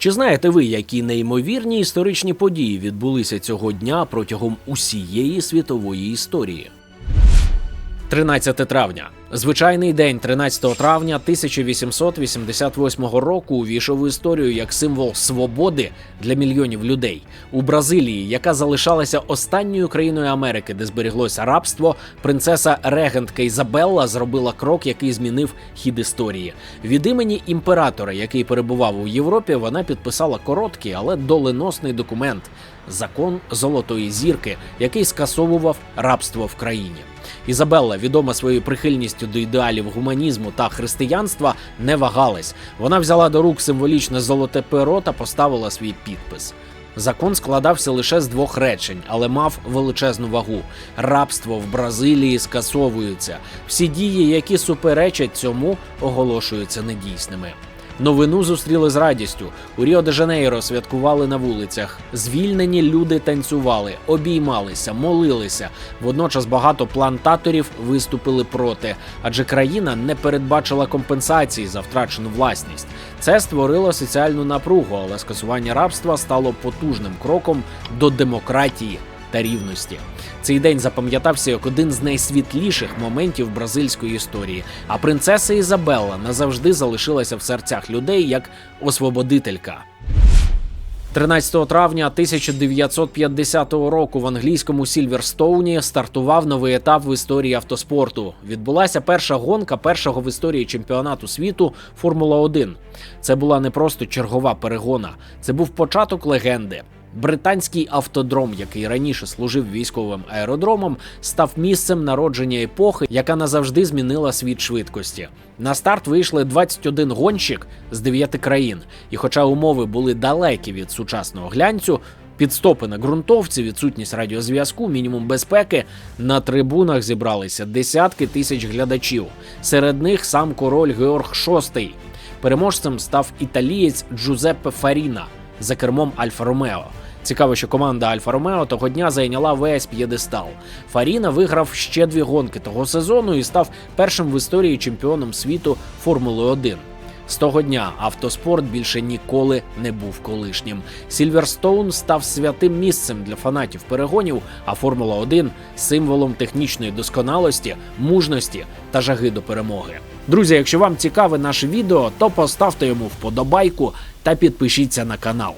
Чи знаєте ви, які неймовірні історичні події відбулися цього дня протягом усієї світової історії? 13 травня. Звичайний день 13 травня 1888 року увійшов в історію як символ свободи для мільйонів людей. У Бразилії, яка залишалася останньою країною Америки, де зберіглося рабство, принцеса регентка Ізабелла зробила крок, який змінив хід історії. Від імені імператора, який перебував у Європі, вона підписала короткий, але доленосний документ закон Золотої зірки, який скасовував рабство в країні. Ізабелла, відома своєю прихильністю до ідеалів гуманізму та християнства, не вагалась. Вона взяла до рук символічне золоте перо та поставила свій підпис. Закон складався лише з двох речень, але мав величезну вагу. Рабство в Бразилії скасовується. Всі дії, які суперечать цьому, оголошуються недійсними. Новину зустріли з радістю. У Ріо де Жанейро святкували на вулицях. Звільнені люди танцювали, обіймалися, молилися. Водночас багато плантаторів виступили проти, адже країна не передбачила компенсації за втрачену власність. Це створило соціальну напругу, але скасування рабства стало потужним кроком до демократії та рівності. Цей день запам'ятався як один з найсвітліших моментів бразильської історії. А принцеса Ізабелла назавжди залишилася в серцях людей як освободителька. 13 травня 1950 року в англійському Сільверстоуні стартував новий етап в історії автоспорту. Відбулася перша гонка першого в історії чемпіонату світу Формула 1 Це була не просто чергова перегона, це був початок легенди. Британський автодром, який раніше служив військовим аеродромом, став місцем народження епохи, яка назавжди змінила світ швидкості. На старт вийшли 21 гонщик з 9 країн, і хоча умови були далекі від сучасного глянцю. Підстопи на ґрунтовці, відсутність радіозв'язку, мінімум безпеки. На трибунах зібралися десятки тисяч глядачів. Серед них сам король Георг VI. Переможцем став італієць Джузеппе Фаріна за кермом Альфа Ромео. Цікаво, що команда Альфа Ромео того дня зайняла весь п'єдестал. Фаріна виграв ще дві гонки того сезону і став першим в історії чемпіоном світу Формули 1. З того дня автоспорт більше ніколи не був колишнім. Сільверстоун став святим місцем для фанатів перегонів, а Формула 1 символом технічної досконалості, мужності та жаги до перемоги. Друзі, якщо вам цікаве наше відео, то поставте йому вподобайку та підпишіться на канал.